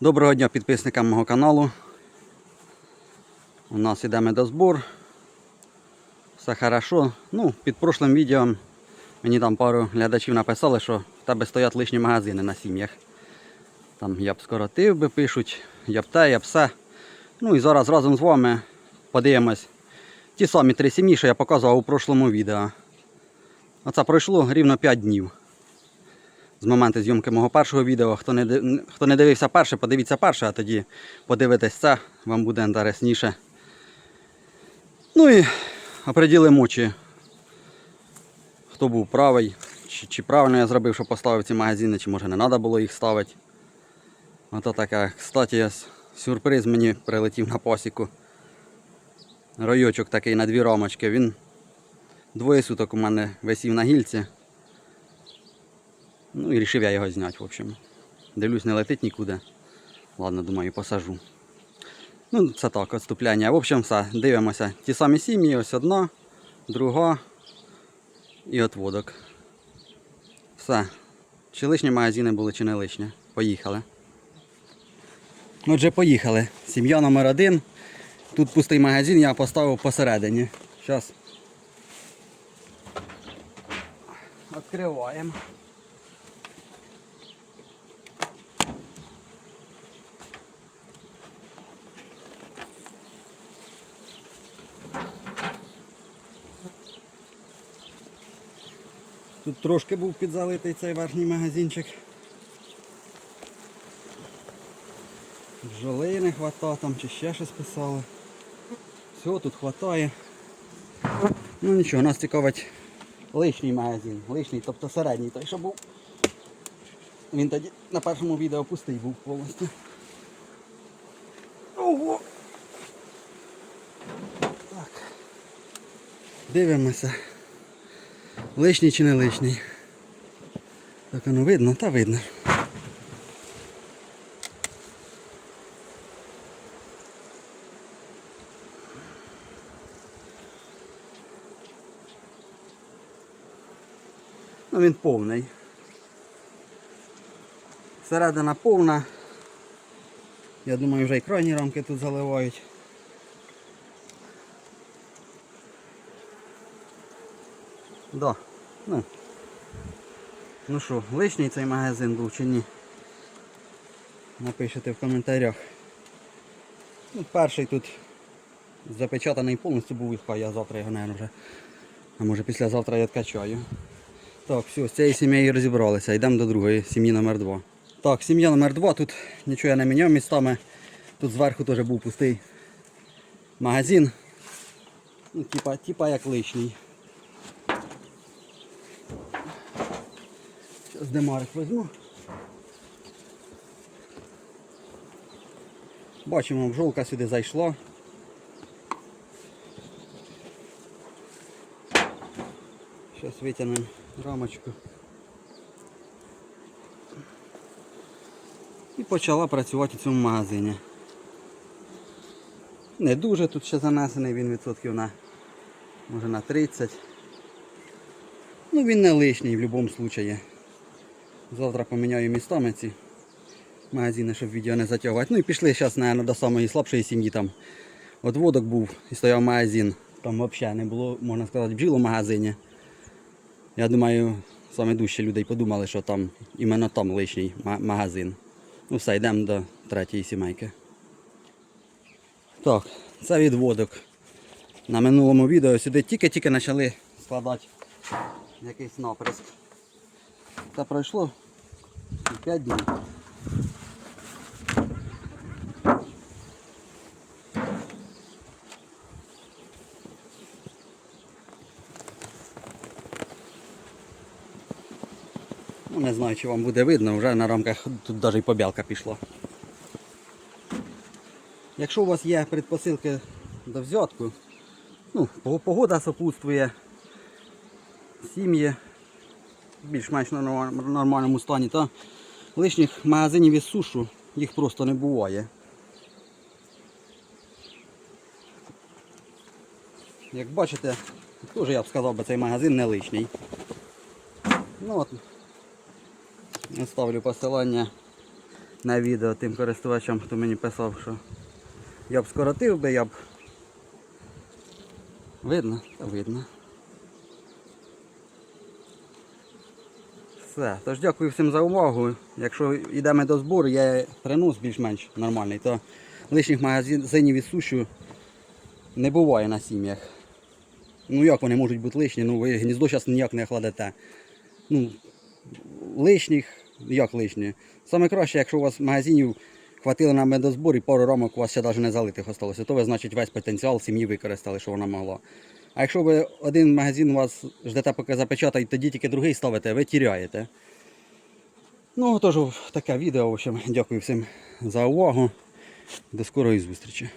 Доброго дня підписникам мого каналу. У нас іде медозбор. Все хорошо. Ну, під прошлим відео мені там пару глядачів написали, що в тебе стоять лишні магазини на сім'ях. Там я б скоротив би пишуть, я б те, я б все. Ну і зараз разом з вами подивимось ті самі три сім'ї, що я показував у прошлому відео. Оце пройшло рівно 5 днів з моменту зйомки мого першого відео. Хто не, хто не дивився перше, подивіться перше, а тоді подивитесь це, вам буде інтересніше. Ну і оприділимо, чи хто був правий, чи, чи правильно я зробив, що поставив ці магазини, чи може не треба було їх ставити. Ото таке. Кстати, сюрприз мені прилетів на посіку. Ройочок такий на дві рамочки. Він двоє суток у мене висів на гільці. Ну і вирішив я його зняти, в общем. Дивлюсь, не летить нікуди. Ладно, думаю, посажу. Ну, це так, відступляння. В общем, все, дивимося. Ті самі сім'ї, ось одна, друга і отводок. Все. Чи лишні магазини були, чи не лишні. Поїхали. Отже, поїхали. Сім'я номер один. Тут пустий магазин, я поставив посередині. Зараз. Відкриваємо. Тут трошки був підзалитий цей верхній магазинчик. Бджоли не хвата там чи ще щось писали. Всього тут хватає. Ну нічого, нас цікавить лишній магазин. Лишній, тобто середній той, що був. Він тоді на першому відео пустий був повністю. Ого! Так. Дивимося. Лишній чи не лишній. Так воно видно, та видно. Ну він повний. Середина повна. Я думаю, вже і крайні рамки тут заливають. Да. Ну. Ну що, лишній цей магазин був чи ні? Напишите в коментарях. Ну, перший тут запечатаний повністю був відпай, я завтра його, мабуть, вже. А може післязавтра я відкачаю. Так, все, з цією сім'єю розібралися. Йдемо до другої сім'ї номер 2 Так, сім'я номер 2 тут нічого я не міняв містами. Тут зверху теж був пустий магазин. Ну, типа, типа як лишній. Зараз демарик візьму. Бачимо, бджолка сюди зайшла. Зараз витягнемо рамочку. І почала працювати у цьому магазині. Не дуже тут ще занесений, він відсотків на може на 30. Ну він не лишній в будь-якому випадку. Завтра поміняю містами ці магазини, щоб відео не затягувати. Ну і пішли зараз, мабуть, до самої слабшої сім'ї там. Отводок був і стояв магазин. Там взагалі не було, можна сказати, бджіл у магазині. Я думаю, саме дужче людей подумали, що там іменно там лишній магазин. Ну все, йдемо до третьої сімейки. Так, це відводок. На минулому відео сюди тільки-тільки почали складати якийсь наприск. Це пройшло 5 днів. Ну, не знаю, чи вам буде видно, вже на рамках тут навіть і побілка пішла. Якщо у вас є предпосилки до взятку, ну, погода сопутствує, сім'ї більш-менш норма- нормальному стані, то лишніх магазинів із сушу їх просто не буває. Як бачите, теж я б сказав, би, цей магазин не лишній. Ну от, оставлю посилання на відео тим користувачам, хто мені писав, що я б скоротив би, я б. Видно? Та видно. Все. Тож дякую всім за увагу. Якщо йдемо до збору, є принос більш-менш нормальний, то лишніх магазинів від суші не буває на сім'ях. Ну як вони можуть бути лишні? Ну ви гніздо зараз ніяк не кладете. Ну, лишніх, як лишні. Саме краще, якщо у вас магазинів хватило на медозбор і пару рамок у вас ще навіть не залитих осталося, то ви, значить, весь потенціал сім'ї використали, що вона могла. А якщо ви один магазин у вас ждете, поки запечатають, тоді тільки другий ставите, ви тіряєте. Ну, тож таке відео. В общем, дякую всім за увагу. До скорої зустрічі.